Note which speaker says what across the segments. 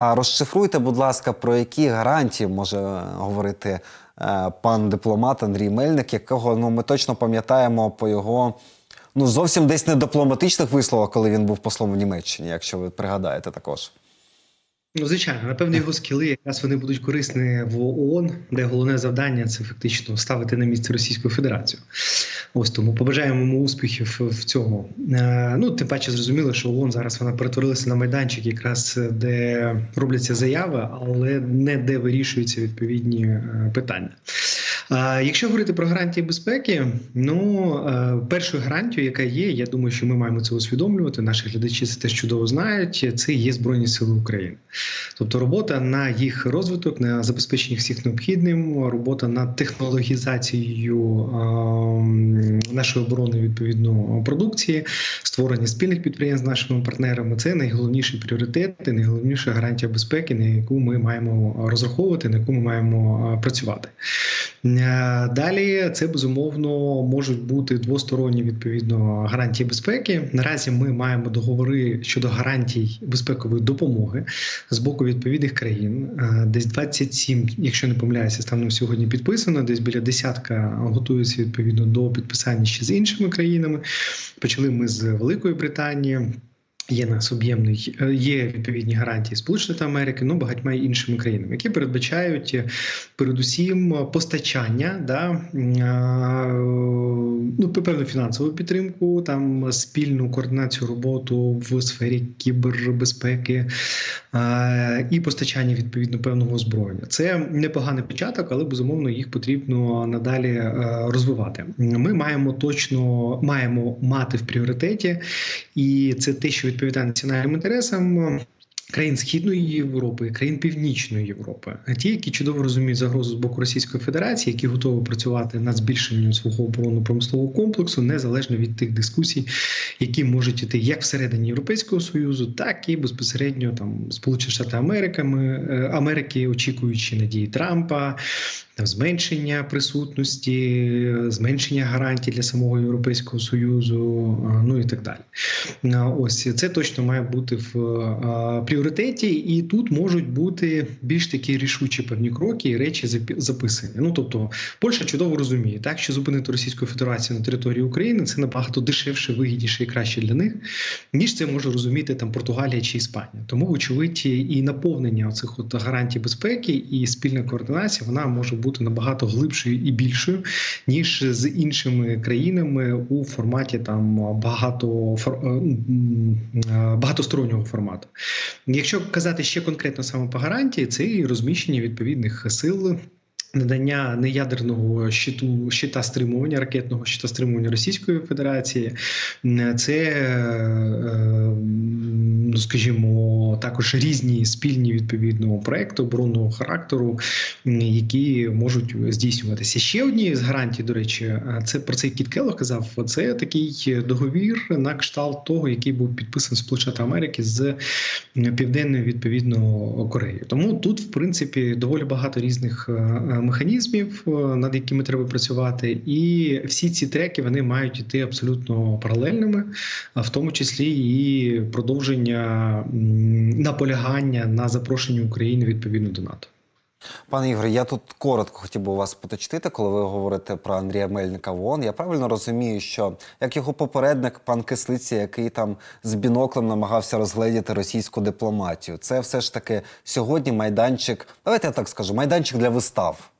Speaker 1: А розшифруйте, будь ласка, про які гарантії може говорити е, пан дипломат Андрій Мельник, якого ну ми точно пам'ятаємо по його ну зовсім десь не дипломатичних висловах, коли він був послом в Німеччині, якщо ви пригадаєте також.
Speaker 2: Ну, звичайно, напевно, його скіли якраз вони будуть корисні в ООН, де головне завдання це фактично ставити на місце Російську Федерацію. Ось тому побажаємо йому успіхів в цьому. Е, ну, тим паче зрозуміло, що ООН зараз вона перетворилася на майданчик, якраз де робляться заяви, але не де вирішуються відповідні е, питання. Якщо говорити про гарантії безпеки, ну е, першою гарантією, яка є, я думаю, що ми маємо це усвідомлювати. Наші глядачі це теж чудово знають. Це є збройні сили України, тобто робота на їх розвиток, на забезпечення всіх необхідним, робота над технологізацією е, нашої оборони відповідно продукції, створення спільних підприємств з нашими партнерами. Це найголовніший пріоритет, і найголовніша гарантія безпеки, на яку ми маємо розраховувати, на яку ми маємо е, працювати. Е, Далі це безумовно можуть бути двосторонні відповідно гарантії безпеки. Наразі ми маємо договори щодо гарантій безпекової допомоги з боку відповідних країн. Е, Десь 27, якщо не помиляюся, станом сьогодні підписано. Десь біля десятка готуються відповідно до підписання ще з іншими країнами. Почали ми з Великої Британії. Є нас об'ємний, е, є відповідні гарантії Сполучених Америки, ну багатьма іншими країнами, які передбачають е, передусім постачання, да ну певну фінансову підтримку, там спільну координацію роботу в сфері кібербезпеки і постачання відповідно певного озброєння. Це непоганий початок, але безумовно їх потрібно надалі е, розвивати. Ми маємо точно маємо мати в пріоритеті, і це те, що відповідає національним інтересам. Країн Східної Європи, країн Північної Європи, ті, які чудово розуміють загрозу з боку Російської Федерації, які готові працювати над збільшенням свого оборонно-промислового комплексу, незалежно від тих дискусій, які можуть іти як всередині Європейського союзу, так і безпосередньо там Сполучені Штати Америками Америки, очікуючи надії Трампа. Зменшення присутності, зменшення гарантій для самого Європейського союзу, ну і так далі. Ось це точно має бути в пріоритеті, і тут можуть бути більш такі рішучі певні кроки і речі записані. Ну тобто, Польща чудово розуміє, так що зупинити Російську Федерацію на території України це набагато дешевше, вигідніше і краще для них, ніж це може розуміти там Португалія чи Іспанія. Тому, вочевидь, і наповнення цих от гарантій безпеки і спільна координація вона може бути бути набагато глибшою і більшою ніж з іншими країнами у форматі там багато багатостороннього формату. Якщо казати ще конкретно саме по гарантії, це і розміщення відповідних сил. Надання неядерного щиту щита стримування ракетного щита стримування Російської Федерації, це ну скажімо, також різні спільні відповідно проекти оборонного характеру, які можуть здійснюватися. Ще однією з гарантій, до речі, це про це Кіт Келло казав. Це такий договір на кшталт того, який був підписаний Сполучених Америки з південною відповідно Кореєю. Тому тут, в принципі, доволі багато різних механізмів, над якими треба працювати, і всі ці треки вони мають іти абсолютно паралельними, в тому числі і продовження наполягання на запрошенні України відповідно до НАТО.
Speaker 1: Пане Ігоре, я тут коротко хотів би вас поточтити, коли ви говорите про Андрія Мельника в ООН. Я правильно розумію, що як його попередник, пан Кислиці, який там з біноклем намагався розгледіти російську дипломатію, це все ж таки сьогодні майданчик. Давайте я так скажу, майданчик для вистав.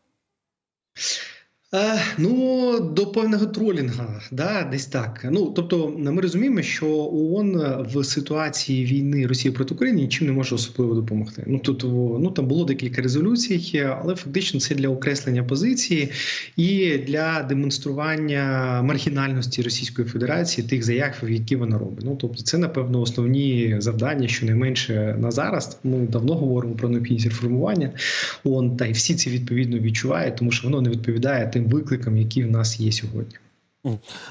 Speaker 2: Е, ну, до певного тролінга, да, десь так. Ну тобто, ми розуміємо, що ООН в ситуації війни Росії проти України нічим не може особливо допомогти. Ну тут ну там було декілька резолюцій, але фактично це для окреслення позиції і для демонстрування маргінальності Російської Федерації тих заяв, які вона робить. Ну тобто, це напевно основні завдання, щонайменше на зараз. Ми давно говоримо про необхідність реформування ООН, та й всі ці відповідно відчувають, тому що воно не відповідає тим викликам, які в нас є сьогодні.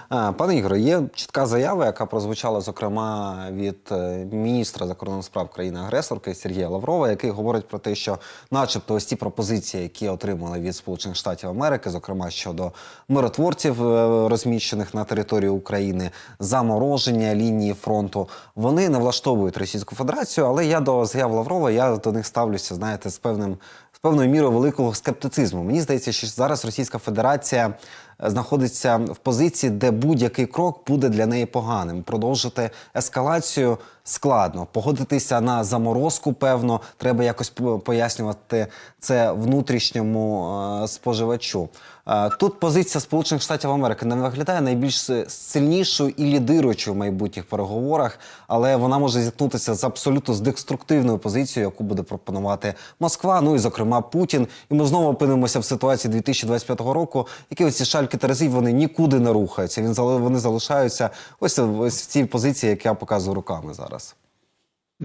Speaker 1: Пане Ігоре, є чітка заява, яка прозвучала, зокрема, від е, міністра закордонних справ країни-агресорки Сергія Лаврова, який говорить про те, що, начебто, ось ті пропозиції, які отримали від Сполучених Штатів Америки, зокрема щодо миротворців, е, розміщених на території України, замороження лінії фронту, вони не влаштовують Російську Федерацію. Але я до заяв Лаврова я до них ставлюся, знаєте, з певним з певною мірою великого скептицизму. Мені здається, що зараз Російська Федерація знаходиться в позиції, де будь-який крок буде для неї поганим. Продовжити ескалацію складно. Погодитися на заморозку, певно, треба якось пояснювати це внутрішньому е, споживачу. Е, Тут позиція Сполучених Штатів Америки не виглядає найбільш сильнішою і лідируючою в майбутніх переговорах, але вона може зіткнутися з абсолютно з деструктивною позицією, яку буде пропонувати Москва. Ну і зокрема Путін. І ми знову опинимося в ситуації 2025 року, які оці шальки Терезів вони нікуди не рухаються. Він вони залишаються ось, ось в цій позиції, як я показую руками зараз.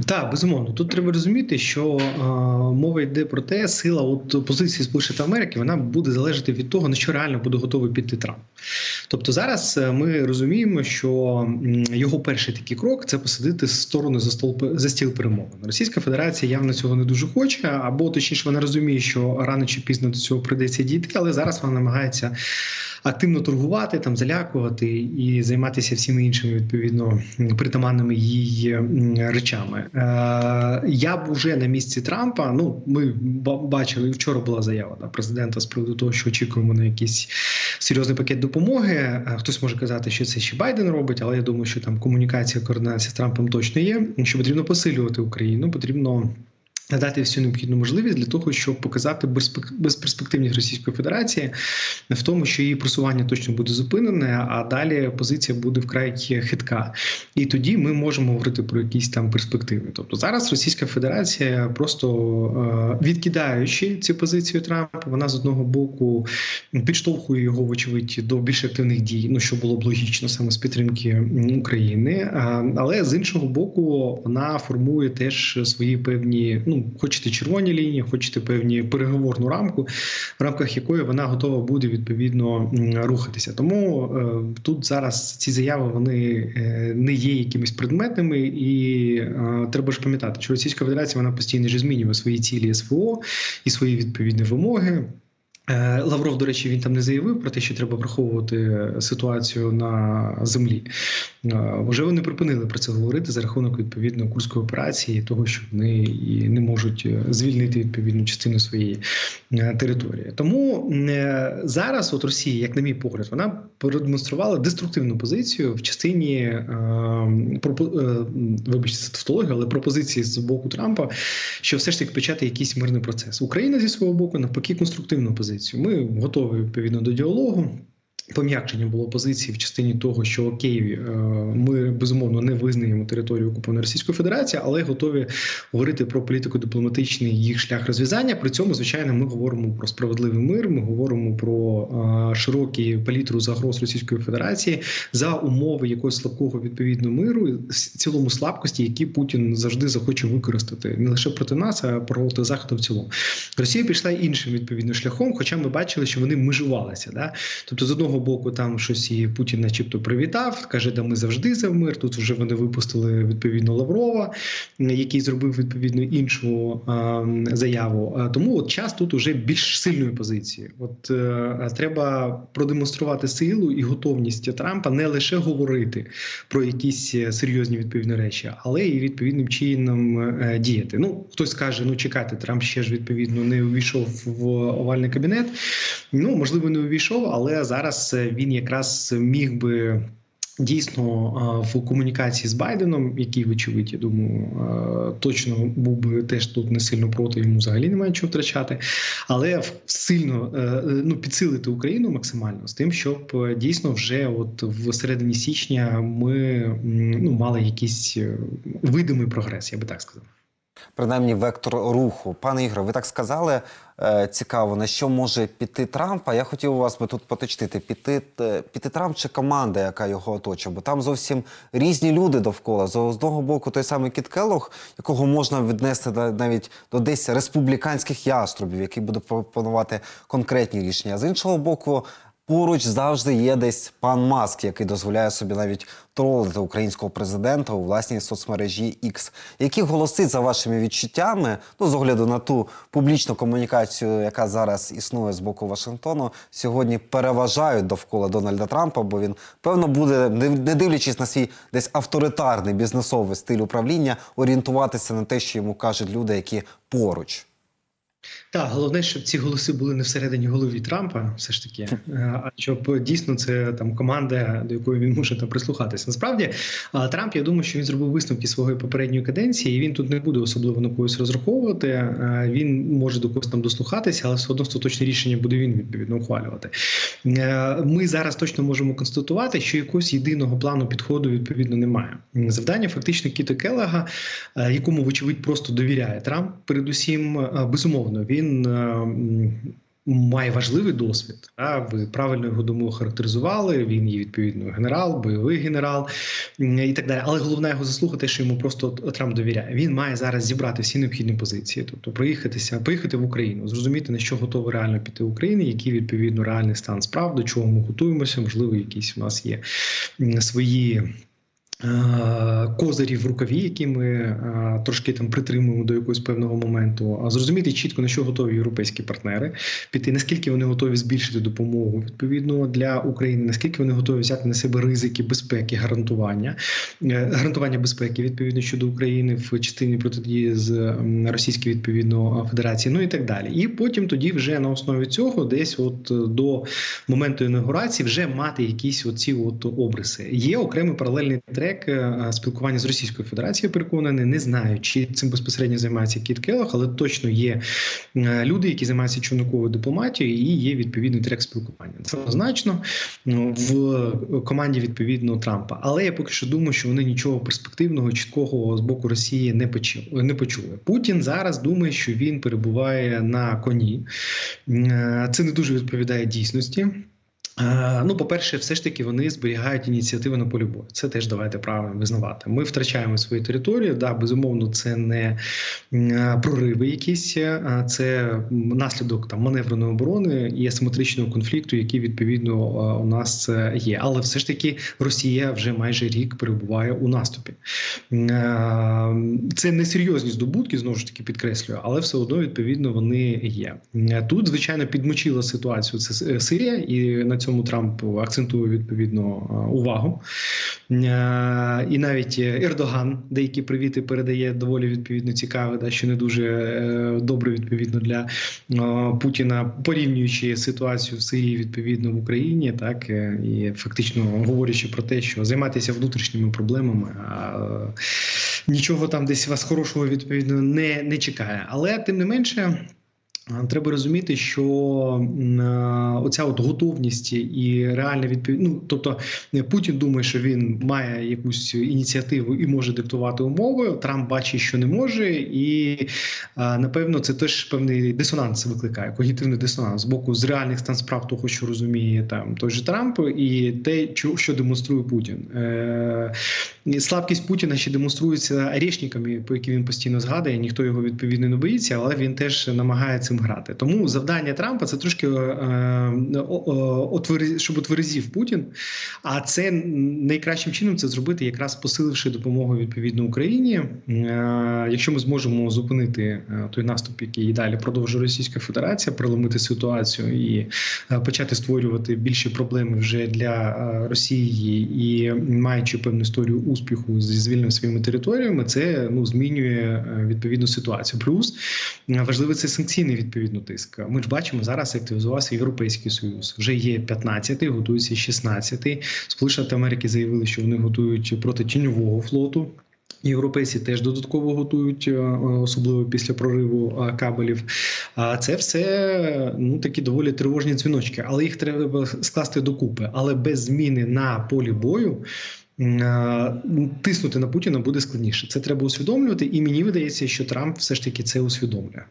Speaker 2: Так, безумовно. Тут треба розуміти, що е, мова йде про те, сила от позиції Сполучених Америки вона буде залежати від того, на що реально буде готовий піти Трамп. Тобто зараз е, ми розуміємо, що його перший такий крок це посадити сторону за стол за стіл перемовин. Російська Федерація явно цього не дуже хоче, або точніше вона розуміє, що рано чи пізно до цього прийдеться дійти, але зараз вона намагається активно торгувати, там залякувати і займатися всіми іншими відповідно притаманними їй речами. Е, я б уже на місці Трампа. Ну ми бачили вчора була заява да, президента з приводу того, що очікуємо на якийсь серйозний пакет допомоги. Е, Хтось може казати, що це ще Байден робить, але я думаю, що там комунікація, координація з Трампом точно є. Що потрібно посилювати Україну, потрібно. Надати всю необхідну можливість для того, щоб показати безперспективність Російської Федерації в тому, що її просування точно буде зупинене, а далі позиція буде вкрай хитка. І тоді ми можемо говорити про якісь там перспективи. Тобто зараз Російська Федерація, просто е, відкидаючи цю позицію Трампа, вона з одного боку підштовхує його, вочевидь, до більш активних дій, ну що було б логічно саме з підтримки України. Але з іншого боку, вона формує теж свої певні, ну хочете червоні лінії, хочете певні переговорну рамку, в рамках якої вона готова буде відповідно рухатися. Тому е, тут зараз ці заяви вони е, не є якимись предметними, і е, треба ж пам'ятати, що Російська Федерація вона постійно ж змінює свої цілі СВО і свої відповідні вимоги. Е, Лавров, до речі, він там не заявив про те, що треба враховувати ситуацію на землі. Е, Вже вони припинили про це говорити за рахунок відповідно курської операції, того, що вони і не можуть е, звільнити відповідну частину своєї території. Тому зараз, от Росія, як на мій погляд, вона продемонструвала деструктивну позицію в частині вибачте, це тавтологія, але пропозиції з боку Трампа, що все ж таки почати якийсь мирний процес. Україна зі свого боку навпаки конструктивну позицію. Ми готові відповідно до діалогу. Пом'якшення було позиції в частині того, що окей, е, ми безумовно не визнаємо територію окупованої Російської Федерації, але готові говорити про політико-дипломатичний їх шлях розв'язання. При цьому, звичайно, ми говоримо про справедливий мир. Ми говоримо про е, широкі палітру загроз Російської Федерації за умови якогось слабкого відповідно миру, цілому слабкості, які Путін завжди захоче використати не лише проти нас, а проти заходу в цілому. Росія пішла іншим відповідно шляхом, хоча ми бачили, що вони межувалися. Да? Тобто, з одного боку, там щось і Путін, начебто, привітав, каже, да ми завжди за мир. Тут вже вони випустили відповідно Лаврова, який зробив відповідно іншу е, заяву. А Тому от час тут уже більш сильної позиції. От е, треба продемонструвати силу і готовність Трампа не лише говорити про якісь е, серйозні відповідні речі, але і відповідним чином е, діяти. Ну хтось скаже, ну чекайте, Трамп ще ж відповідно не увійшов в овальний кабінет. Ну можливо, не увійшов, але зараз е, він якраз міг би. Дійсно, е, в комунікації з Байденом, який, вочевидь, я думаю, е, точно був би теж тут не сильно проти, йому взагалі немає чого втрачати, але сильно е, е, ну, підсилити Україну максимально з тим, щоб е, дійсно вже от в середині січня ми ну, мали якийсь е, видимий прогрес, я би так сказав.
Speaker 1: Принаймні вектор руху. Пане Ігоре, ви так сказали е, цікаво, на що може піти Трамп. А я хотів у вас би тут поточнити, піти, е, піти Трамп чи команда, яка його оточує. Бо там зовсім різні люди довкола. З одного боку, той самий Кіт Келлог, якого можна віднести на- навіть до десь республіканських яструбів, який буде пропонувати конкретні рішення. З іншого боку, поруч завжди є десь пан Маск, який дозволяє собі навіть тролити українського президента у власній соцмережі X. Які голоси за вашими відчуттями, ну з огляду на ту публічну комунікацію, яка зараз існує з боку Вашингтону, сьогодні переважають довкола Дональда Трампа, бо він певно буде, не дивлячись на свій десь авторитарний бізнесовий стиль управління, орієнтуватися на те, що йому кажуть люди, які поруч.
Speaker 2: Так, головне, щоб ці голоси були не всередині голові Трампа, все ж таки, е, а щоб дійсно це там команда, до якої він може там прислухатися. Насправді, Трамп, я думаю, що він зробив висновки своєї попередньої каденції, і він тут не буде особливо на когось розраховувати. Е, Він може до когось там дослухатися, але все одно остаточне рішення буде він відповідно ухвалювати. Е, Ми зараз точно можемо констатувати, що якогось єдиного плану підходу відповідно немає. Завдання фактично Кіта Келега, е, якому вочевидь просто довіряє Трамп. Передусім, е, безумовно, він. е, Має важливий досвід. А ви правильно його думаю характеризували. Він є відповідно генерал, бойовий генерал і так далі. Але головна його заслуга, те, що йому просто Трамп довіряє. Він має зараз зібрати всі необхідні позиції, тобто проїхатися, поїхати в Україну, зрозуміти на що готова реально піти Україна, який відповідно реальний стан справ, до чого ми готуємося. Можливо, якісь у нас є свої. Е, Козирі в рукаві, які ми е, трошки там притримуємо до якогось певного моменту, а зрозуміти чітко на що готові європейські партнери, піти наскільки вони готові збільшити допомогу відповідно для України, наскільки вони готові взяти на себе ризики безпеки, гарантування, е, гарантування безпеки відповідно щодо України в частині протидії з Російської відповідно Федерації, ну і так далі. І потім тоді вже на основі цього, десь от до моменту інаугурації, вже мати якісь оці от обриси. Є окремий паралельний трек е, спілкування з Російською Федерацією. Переконаний, не знаю, чи цим безпосередньо займається Кіт Келлог, але точно є е, люди, які займаються човниковою дипломатією, і є відповідний трек спілкування. Це однозначно ну, в команді відповідно Трампа. Але я поки що думаю, що вони нічого перспективного, чіткого з боку Росії не почули. Не почули. Путін зараз думає, що він перебуває на коні. Е, Це не дуже відповідає дійсності. Е, Ну, по-перше, все ж таки вони зберігають ініціативи на полі бою. Це теж давайте правильно визнавати. Ми втрачаємо свої території. Да, безумовно, це не е, прориви якісь, це наслідок там маневреної оборони і асиметричного конфлікту, який відповідно е, у нас е, є. Але все ж таки Росія вже майже рік перебуває у наступі. Е, Це не серйозні здобутки, знову ж таки підкреслюю, але все одно відповідно вони є. Е, Тут, звичайно, підмочила ситуацію. Це е, Сирія, і на цьому Трамп акцентує відповідно е, увагу. Е, І навіть Ердоган деякі привіти передає доволі відповідно цікаве, да, що не дуже е, добре відповідно для е, Путіна, порівнюючи ситуацію в Сирії відповідно в Україні, так е, і фактично говорячи про те, що займатися внутрішніми проблемами. А е, нічого там десь вас хорошого відповідно не, не чекає. Але тим не менше. Треба розуміти, що оця от готовність і реальна відповідь. Ну тобто е, Путін думає, що він має якусь ініціативу і може диктувати умови. Трамп бачить, що не може, і напевно це теж певний дисонанс викликає когнітивний дисонанс з боку з реальних стан справ того, що розуміє там той же Трамп, і те, що- демонструє Путін. Е, Слабкість Путіна ще демонструється орешниками, по які він постійно згадує. Ніхто його відповідно не боїться, але він теж намагає цим грати. Тому завдання Трампа це трошки е, отвери- щоб отверезів Путін. А це найкращим чином це зробити, якраз посиливши допомогу відповідно Україні. Е, Якщо ми зможемо зупинити е, той наступ, який далі продовжує Російська Федерація, проломити ситуацію і е, почати створювати більші проблеми вже для е, Росії і маючи певну історію успіху зі звільненням своїми територіями, це ну змінює е, відповідну ситуацію. Плюс е, важливий це санкційний відповідно тиск. Ми ж бачимо зараз активізувався Європейський Союз. Вже є 15-й, готується 16-й. Сполучені Штати Америки заявили, що вони готують проти тіньового флоту. Європейці теж додатково готують, е, особливо після прориву е, кабелів. А це все ну такі доволі тривожні дзвіночки, але їх треба скласти докупи. Але без зміни на полі бою. е, Тиснути на Путіна буде складніше. Це треба усвідомлювати, і мені видається, що Трамп все ж таки це усвідомлює.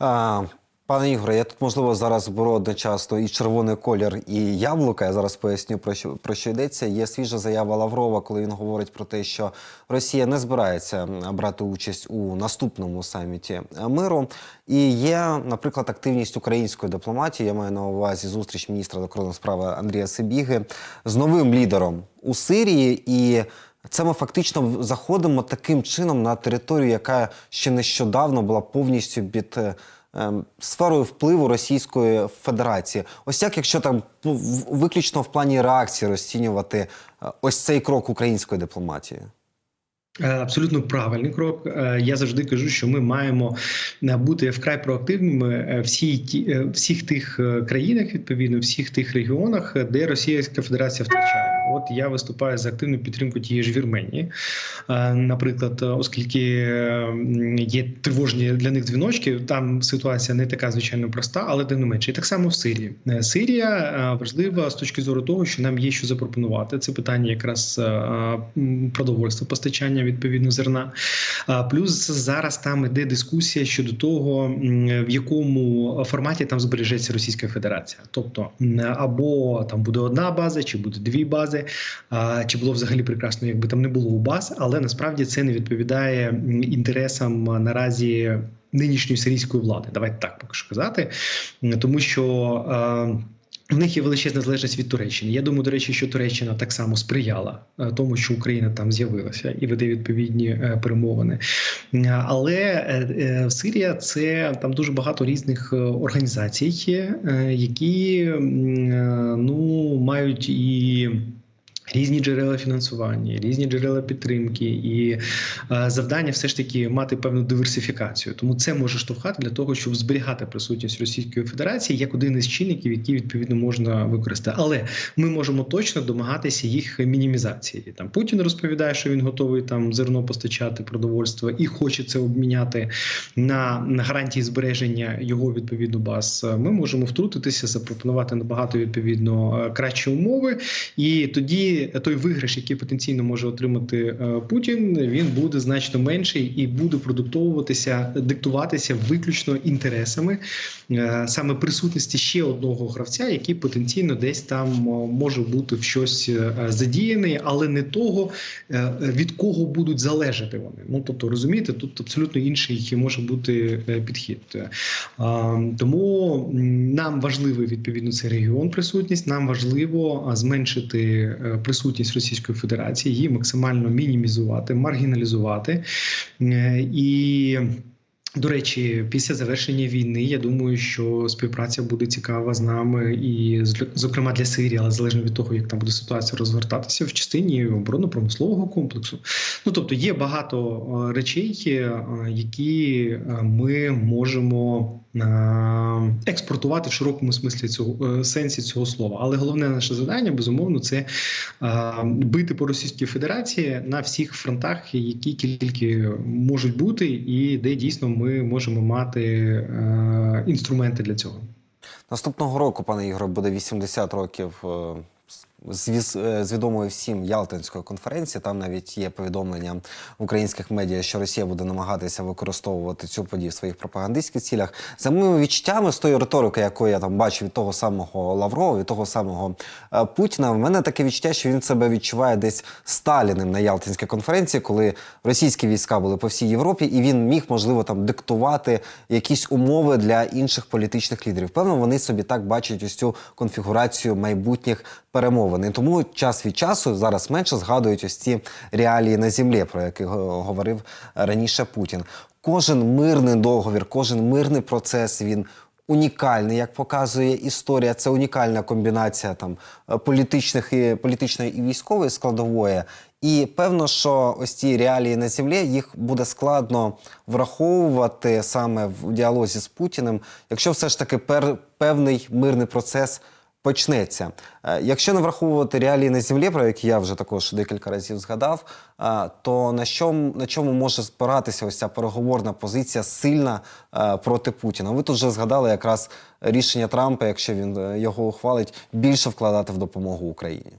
Speaker 1: Пане Ігоре, я тут можливо зараз беру одночасно і червоний колір, і яблука. Я зараз поясню про що про що йдеться. Є свіжа заява Лаврова, коли він говорить про те, що Росія не збирається брати участь у наступному саміті миру. І є, наприклад, активність української дипломатії. Я маю на увазі зустріч міністра закордонних справ Андрія Сибіги з новим лідером у Сирії і. Це ми фактично заходимо таким чином на територію, яка ще нещодавно була повністю під е, ем, сферою впливу Російської Федерації. Ось як, якщо там ну, виключно в плані реакції розцінювати е, ось цей крок української дипломатії?
Speaker 2: Е, Абсолютно правильний крок. Я завжди кажу, що ми маємо бути вкрай проактивними всі всіх тих країнах, відповідно, всіх тих регіонах, де Російська Федерація втрачає. От я виступаю за активну підтримку тієї ж Вірменії, Е, наприклад, е, оскільки є тривожні для них дзвіночки, там ситуація не така звичайно проста, але тим не менше. І так само в Сирії. Е, Сирія важлива з точки зору того, що нам є що запропонувати. Це питання якраз продовольства, постачання відповідно зерна. Плюс зараз там іде дискусія щодо того, в якому форматі там збережеться Російська Федерація. Тобто або там буде одна база, чи буде дві бази, чи було взагалі прекрасно, якби там не було баз, але насправді це не відповідає інтересам наразі нинішньої сирійської влади. Давайте так поки що казати, тому що. в них є величезна залежність від Туреччини. Я думаю, до речі, що Туреччина так само сприяла е, тому, що Україна там з'явилася і веде відповідні е, перемовини. Але е, Сирія це там дуже багато різних організацій, які ну мають і. Різні джерела фінансування, різні джерела підтримки, і е, завдання все ж таки мати певну диверсифікацію. Тому це може штовхати для того, щоб зберігати присутність Російської Федерації як один із чинників, які відповідно можна використати. Але ми можемо точно домагатися їх мінімізації. Там Путін розповідає, що він готовий там зерно постачати, продовольство і хоче це обміняти на, гарантії збереження його відповідно баз. Ми можемо втрутитися, запропонувати набагато відповідно е, кращі умови, і тоді той виграш, який потенційно може отримати е, Путін, він буде значно менший і буде продуктовуватися, диктуватися виключно інтересами е, саме присутності ще одного гравця, який потенційно десь там е, може бути в щось е, задіяний, але не того, е, від кого будуть залежати вони. Ну тобто, розумієте, тут абсолютно інший може бути е, підхід. Е, Тому нам важливий відповідно цей регіон присутність. Нам важливо зменшити е, присутність Російської Федерації, її максимально мінімізувати, маргіналізувати Е, і. До речі, після завершення війни я думаю, що співпраця буде цікава з нами, і зокрема для Сирії, але залежно від того, як там буде ситуація розгортатися в частині оборонно-промислового комплексу. Ну тобто є багато е, речей, е, які ми можемо експортувати в широкому смислі цього е, сенсі цього слова. Але головне наше завдання безумовно це е, бити по Російській Федерації на всіх фронтах, які тільки можуть бути, і де дійсно ми можемо мати е, інструменти для цього.
Speaker 1: Наступного року, пане Ігоре, буде 80 років е, з, е, з відомої всім Ялтинської конференції. Там навіть є повідомлення українських медіа, що Росія буде намагатися використовувати цю подію в своїх пропагандистських цілях. За моїми відчуттями, з тої риторики, яку я там бачу від того самого Лаврова, від того самого е, Путіна, в мене таке відчуття, що він себе відчуває десь Сталіним на Ялтинській конференції, коли російські війська були по всій Європі, і він міг, можливо, там диктувати якісь умови для інших політичних лідерів. Певно, вони собі так бачать ось цю конфігурацію майбутніх перемовин. І тому час від часу зараз менше згадують ось ці реалії на землі, про які говорив раніше Путін. Кожен мирний договір, кожен мирний процес він. Унікальний, як показує історія, це унікальна комбінація там е, політичних і політичної і військової складової. І певно, що ось ці реалії на землі їх буде складно враховувати саме в діалозі з Путіним, якщо все ж таки пер, певний мирний процес почнеться. Е, Якщо не враховувати реалії на землі, про які я вже також декілька разів згадав, е, то на чому, на чому може спиратися ось ця переговорна позиція сильна е, проти Путіна? Ви тут вже згадали якраз рішення Трампа, якщо він його ухвалить, більше вкладати в допомогу Україні.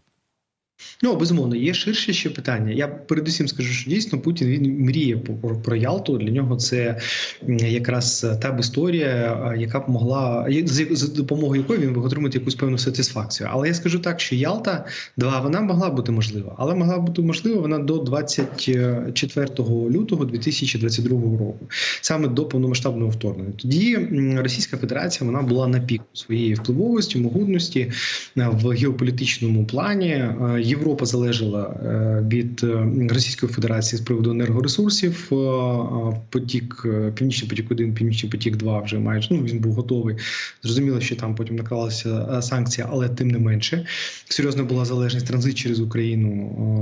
Speaker 2: Ну, безумовно, є ширше ще питання. Я передусім скажу, що дійсно Путін він мріє про, Ялту. Для нього це якраз та б історія, яка б могла з, з допомогою якої він міг отримати якусь певну сатисфакцію. Але я скажу так, що Ялта 2 вона могла бути можлива, але могла бути можлива вона до 24 лютого 2022 року, саме до повномасштабного вторгнення. Тоді Російська Федерація вона була на піку своєї впливовості, могутності в геополітичному плані. Європа залежала е, від е, Російської Федерації з приводу енергоресурсів. Е, Потік Північний потік 1 Північний потік 2 вже майже ну він був готовий. Зрозуміло, що там потім наклалися е, санкції, але тим не менше серйозна була залежність. Транзит через Україну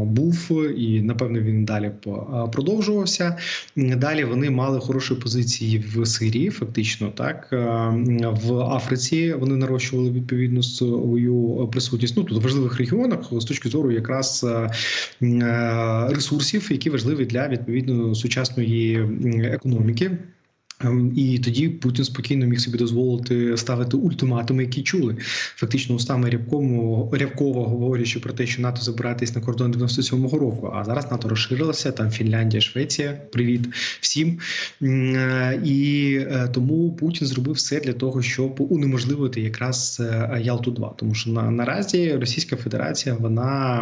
Speaker 2: був і напевно він далі продовжувався. Далі вони мали хороші позиції в Сирії, фактично так в Африці вони нарощували відповідно свою присутність. Ну тут важливих регіонах з точки зору якраз е, е, ресурсів, які важливі для відповідно сучасної економіки. Ем, І тоді Путін спокійно міг собі дозволити ставити ультиматуми, які чули фактично устами Рябкому Рябкова, говорячи про те, що НАТО забиратись на кордон 97-го року. А зараз НАТО розширилося. Там Фінляндія, Швеція. Привіт всім. Е, І е, тому Путін зробив все для того, щоб унеможливити якраз е, Ялту 2 Тому що на наразі Російська Федерація вона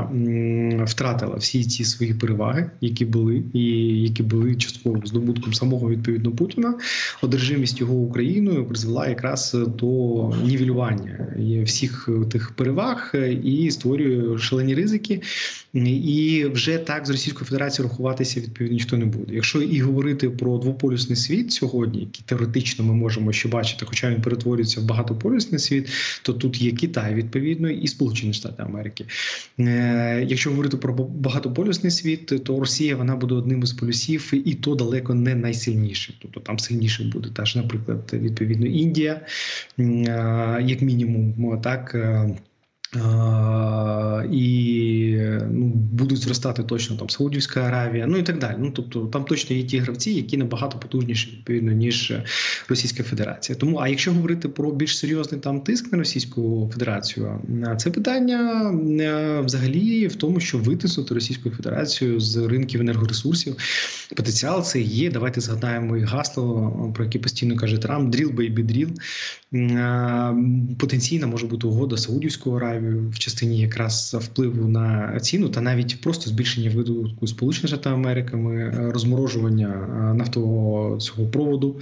Speaker 2: втратила всі ці свої переваги, які були, і які були частково здобутком самого відповідно Путіна. Одержимість його Україною призвела якраз до нівелювання всіх тих переваг і створює шалені ризики. І вже так з Російською Федерацією рахуватися відповідно ніхто не буде. Якщо і говорити про двополюсний світ сьогодні, який теоретично ми можемо ще бачити, хоча він перетворюється в багатополюсний світ, то тут є Китай відповідно і Сполучені Штати Америки. Е, Якщо говорити про багатополюсний світ, то Росія вона буде одним із полюсів, і то далеко не найсильніший. Тобто там сильніше буде теж, наприклад, відповідно Індія, е, як мінімум, так. Е, е, І ну, будуть зростати точно там Саудівська Аравія, ну і так далі. Ну тобто там точно є ті гравці, які набагато потужніші відповідно ніж Російська Федерація. Тому, а якщо говорити про більш серйозний там тиск на Російську Федерацію, е, це питання е, взагалі в тому, що витиснути Російську Федерацію з ринків енергоресурсів. Потенціал це є. Давайте згадаємо і гасло, про яке постійно каже Трамп: «Drill, baby, drill». Е, Потенційна може бути угода з Саудівською Аравією в частині якраз впливу на ціну, та навіть просто збільшення видобутку Сполучених Штатів Америками, е, розморожування е, нафтового цього проводу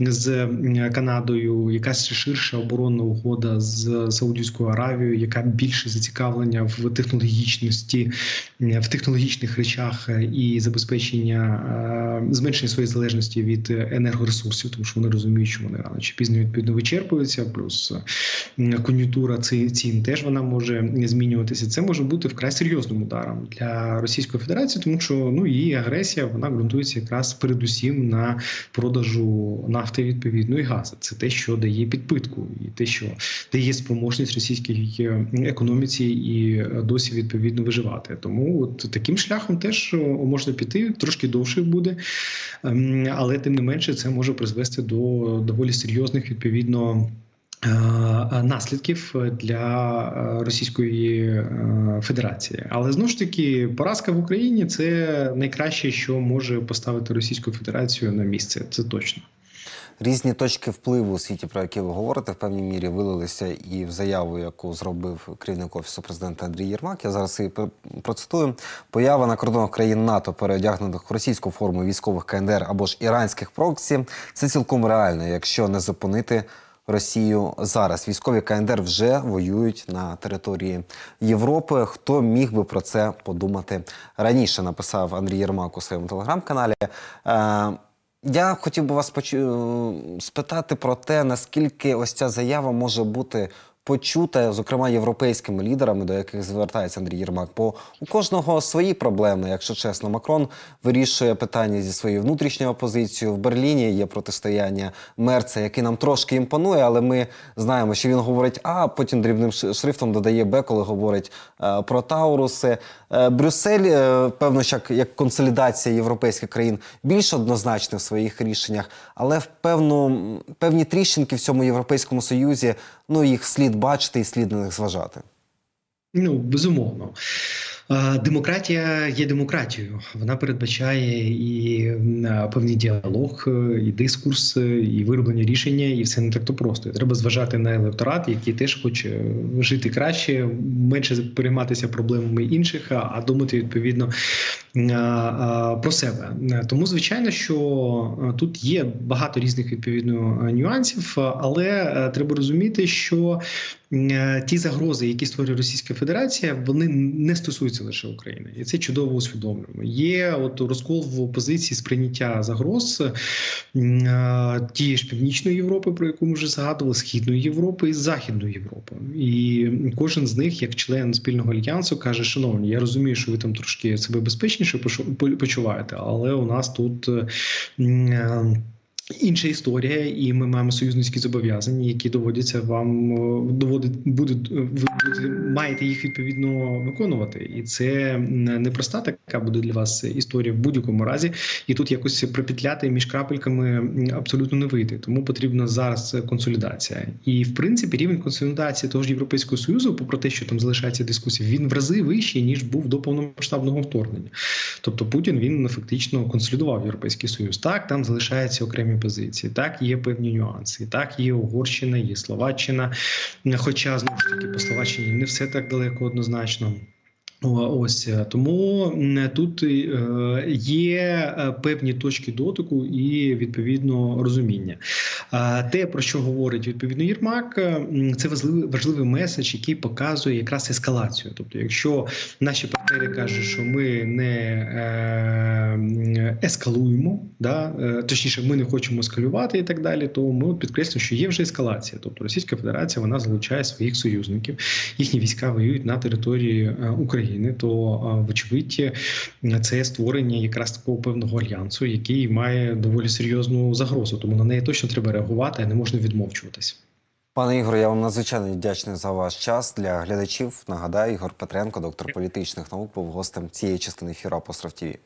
Speaker 2: з Канадою, якась ширша оборонна угода з Саудівською Аравією, яка більше зацікавлення в технологічності, в технологічних речах е, і забезпечення е, зменшення своєї залежності від енергоресурсів, тому що вони розуміють, що вони рано чи пізно відповідно вичерпуються. Плюс кон'юнктура цін теж вона може змінюватися. Це може бути вкрай серйозним ударом для Російської Федерації, тому що ну її агресія вона ґрунтується якраз передусім на продажу нафти відповідно і газу. Це те, що дає підпитку, і те, що дає спроможність російській е, економіці і е, досі відповідно виживати. Тому от таким шляхом теж е, можна піти трошки довше буде, ем, але тим не менше це може призвести до доволі серйозних відповідно. Е, Наслідків для е, Російської е, Федерації, але знову ж таки, поразка в Україні це найкраще, що може поставити Російську Федерацію на місце. Це точно.
Speaker 1: Різні точки впливу у світі, про які ви говорите, в певній мірі вилилися і в заяву, яку зробив керівник офісу президента Андрій Єрмак. Я зараз її процитую. Поява на кордонах країн НАТО, переодягнених в російську форму військових КНДР або ж іранських проксі, це цілком реально, якщо не зупинити. Росію зараз військові КНДР вже воюють на території Європи. Хто міг би про це подумати раніше? Написав Андрій Єрмак у своєму телеграм-каналі. Е, я хотів би вас почу... спитати про те, наскільки ось ця заява може бути почута, зокрема, європейськими лідерами, до яких звертається Андрій Єрмак. Бо у кожного свої проблеми, якщо чесно. Макрон вирішує питання зі своєю внутрішньою опозицією. В Берліні є протистояння Мерца, який нам трошки імпонує, але ми знаємо, що він говорить А, потім дрібним шрифтом додає Б, коли говорить е, про Тауруси. Е, Брюссель, е, певно, як, як консолідація європейських країн, більш однозначний в своїх рішеннях, але в певну, певні тріщинки в цьому європейському союзі, ну їх слід бачити і слід на них зважати.
Speaker 2: Ну, безумовно. Е, Демократія є демократією. Вона передбачає і м, певний діалог, е, і дискурс, е, і вироблення рішення, і все не так то просто. Треба зважати на електорат, який теж хоче жити краще, менше перейматися проблемами інших, а думати відповідно е, е, про себе. Е, Тому звичайно, що е, тут є багато різних відповідно е, нюансів, е, але е, треба розуміти, що е, ті загрози, які створює Російська Федерація, вони не стосуються лише України, і це чудово усвідомлюємо. Є от розкол в опозиції сприйняття загроз е, тієї ж північної Європи, про яку ми вже згадували, східної Європи і західної Європи. І кожен з них, як член спільного альянсу, каже: Шановні, я розумію, що ви там трошки себе безпечніше почуваєте, але у нас тут. Інша історія, і ми маємо союзницькі зобов'язання, які доводяться вам е, доводить будуть е, ви маєте їх відповідно виконувати. І це не проста така буде для вас історія в будь-якому разі. І тут якось припетляти між крапельками абсолютно не вийде. Тому потрібна зараз консолідація. І в принципі рівень консолідації того ж європейського союзу, попри те, що там залишається дискусія, він в рази вищий ніж був до повномасштабного вторгнення. Тобто Путін він фактично консолідував європейський союз. Так, там залишаються окремі позиції, так є певні нюанси. Так, є Угорщина, є Словаччина. Хоча знову ж таки по Словаччині не все так далеко однозначно. О, Ось е, тому тут е, є е, певні точки дотику і відповідно розуміння. Те, про що говорить відповідно Єрмак, це важливий важливий меседж, який показує якраз ескалацію. Тобто, якщо наші партнери кажуть, що ми не ескалуємо, да, точніше, ми не хочемо ескалювати і так далі, то ми підкреслюємо, що є вже ескалація. Тобто Російська Федерація вона залучає своїх союзників, їхні війська воюють на території е, України. То вочевидь, це створення якраз такого певного альянсу, який має доволі серйозну загрозу. Тому на неї точно треба реагувати, а не можна відмовчуватись.
Speaker 1: Пане Ігоре, я вам надзвичайно вдячний за ваш час для глядачів. Нагадаю, Ігор Петренко, доктор політичних наук, був гостем цієї частини ефіру Апостроф ТІВІ.